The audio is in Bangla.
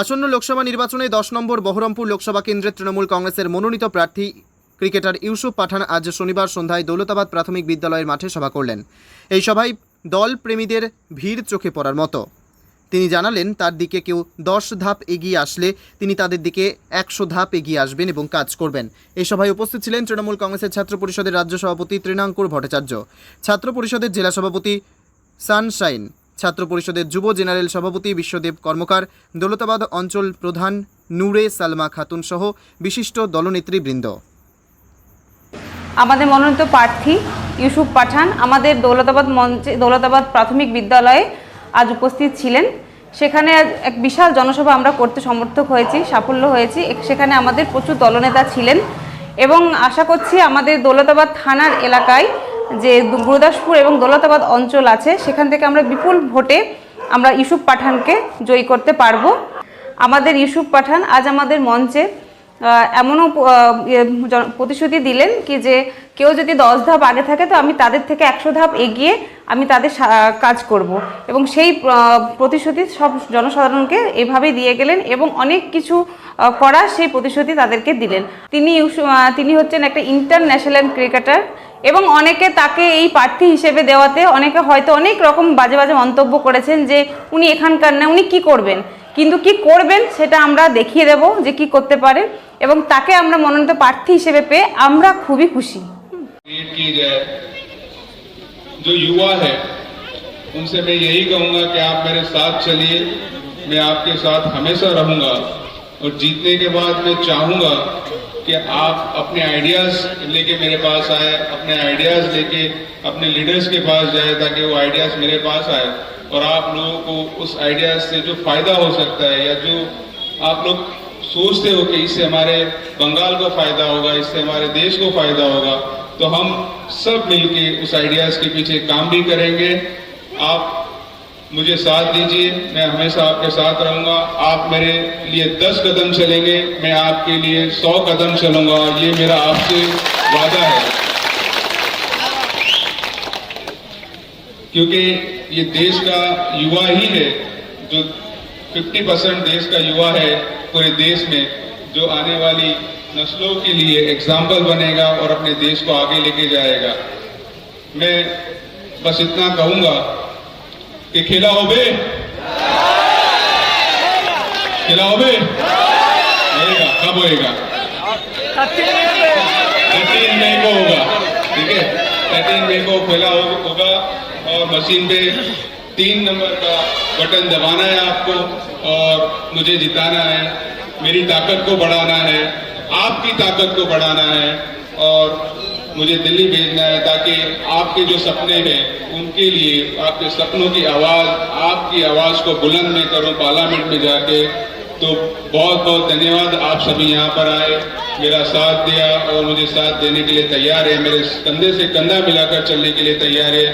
আসন্ন লোকসভা নির্বাচনে দশ নম্বর বহরমপুর লোকসভা কেন্দ্রের তৃণমূল কংগ্রেসের মনোনীত প্রার্থী ক্রিকেটার ইউসুফ পাঠান আজ শনিবার সন্ধ্যায় দৌলতাবাদ প্রাথমিক বিদ্যালয়ের মাঠে সভা করলেন। এই সভায় দল প্রেমীদের ভিড় চোখে পড়ার মতো। তিনি জানালেন, তার দিকে কেউ দশ ধাপ এগিয়ে আসলে তিনি তাদের দিকে একশো ধাপ এগিয়ে আসবেন এবং কাজ করবেন। এই সভায় উপস্থিত ছিলেন তৃণমূল কংগ্রেসের ছাত্র পরিষদের রাজ্য সভাপতি তৃণাঙ্কুর ভট্টাচার্য, ছাত্র পরিষদের জেলা সভাপতি সানশাইন ছাত্র পরিষদের যুব জেনারেল সভাপতি বিশ্বদেব কর্মকার, দৌলতাবাদ অঞ্চল প্রধান নূরে সালমা খাতুন সহ বিশিষ্ট দলনেতৃবৃন্দ আমাদের মনোনীত প্রার্থী ইউসুফ পাঠান। আমাদের দৌলতাবাদ মঞ্চে, দৌলতাবাদ প্রাথমিক বিদ্যালয়ে আজ উপস্থিত ছিলেন। সেখানে এক বিশাল জনসভা আমরা করতে সমর্থক হয়েছি, সাফল্য হয়েছি। সেখানে আমাদের প্রচুর দলনেতা ছিলেন এবং আশা করছি আমাদের দৌলতাবাদ থানার এলাকায় যে গুরুদাসপুর এবং দৌলতাবাদ অঞ্চল আছে সেখান থেকে আমরা বিপুল ভোটে আমরা ইউসুফ পাঠানকে জয়ী করতে পারব। আমাদের ইউসুফ পাঠান আজ আমাদের মঞ্চে এমনও ইয়ে, প্রতিশ্রুতি দিলেন কি যে কেউ যদি দশ ধাপ আগে থাকে তো আমি তাদের থেকে একশো ধাপ এগিয়ে আমি তাদের কাজ করব। এবং সেই প্রতিশ্রুতি সব জনসাধারণকে এভাবেই দিয়ে গেলেন এবং অনেক কিছু করা সেই প্রতিশ্রুতি তাদেরকে দিলেন। তিনি তিনি হচ্ছেন একটা ইন্টারন্যাশনাল ক্রিকেটার এবং অনেকে তাকে এই প্রার্থী হিসেবে দেওয়াতে অনেকে হয়তো অনেক রকম বাজে বাজে মন্তব্য করেছেন যে উনি এখানকার না উনি কি করবেন কিন্তু কি করবেন সেটা আমরা দেখিয়ে দেব যে কি করতে পারেন এবং তাকে আমরা মনোনীত প্রার্থী হিসেবে পেয়ে আমরা খুবই খুশি क्रिएट की जाए जो युवा है उनसे मैं यही कहूंगा कि आप मेरे साथ चलिए मैं आपके साथ हमेशा रहूंगा और जीतने के बाद मैं चाहूंगा کہ آپ اپنے آئیڈیاز لے کے میرے پاس آئے اپنے آئیڈیاز لے کے اپنے لیڈرز کے پاس جائے تاکہ وہ آئیڈیاز میرے پاس آئے اور آپ لوگوں کو اس آئیڈیاز سے جو فائدہ ہو سکتا ہے یا جو آپ لوگ سوچتے ہو کہ اس سے ہمارے بنگال کو فائدہ ہوگا، اس سے ہمارے دیش کو فائدہ ہوگا، تو ہم سب مل کے اس آئیڈیاز کے پیچھے کام بھی کریں گے۔ آپ مجھے ساتھ دیجیے میں ہمیشہ آپ کے ساتھ رہوں گا۔ آپ میرے لیے دس قدم چلیں گے، میں آپ کے لیے سو قدم چلوں گا۔ یہ میرا آپ سے وعدہ ہے۔ کیونکہ یہ دیش کا یوہ ہی ہے، جو ففٹی پرسینٹ دیش کا یوہ ہے پورے دیش میں، جو آنے والی نسلوں کے لیے ایگزامپل بنے گا اور اپنے دیش کو آگے لے کے جائے گا۔ میں بس اتنا کہوں گا کہ کھیلا ہو بے؟ کھیلا ہو بے؟ হবে گا، کب ہوئے گا؟ تھرٹین مئی کو ہوگا، ٹھیک ہے؟ تھرٹین مئی کو کھیلا ہوگا اور مشین پہ تین نمبر کا بٹن دبانا ہے آپ کو اور مجھے جتانا ہے، میری طاقت کو بڑھانا ہے، آپ کی طاقت کو بڑھانا ہے اور مجھے دلی بھیجنا ہے تاکہ آپ کے جو سپنے ہیں ان کے لیے آپ کے سپنوں کی آواز، آپ کی آواز کو بلند میں کروں، پارلیمنٹ میں جا کے۔ تو بہت بہت دھنیہ واد آپ سبھی یہاں پر آئے، میرا ساتھ دیا اور مجھے ساتھ دینے کے لیے تیار ہے میرے کندھے سے کندھا ملا کر چلنے کے لیے تیار ہے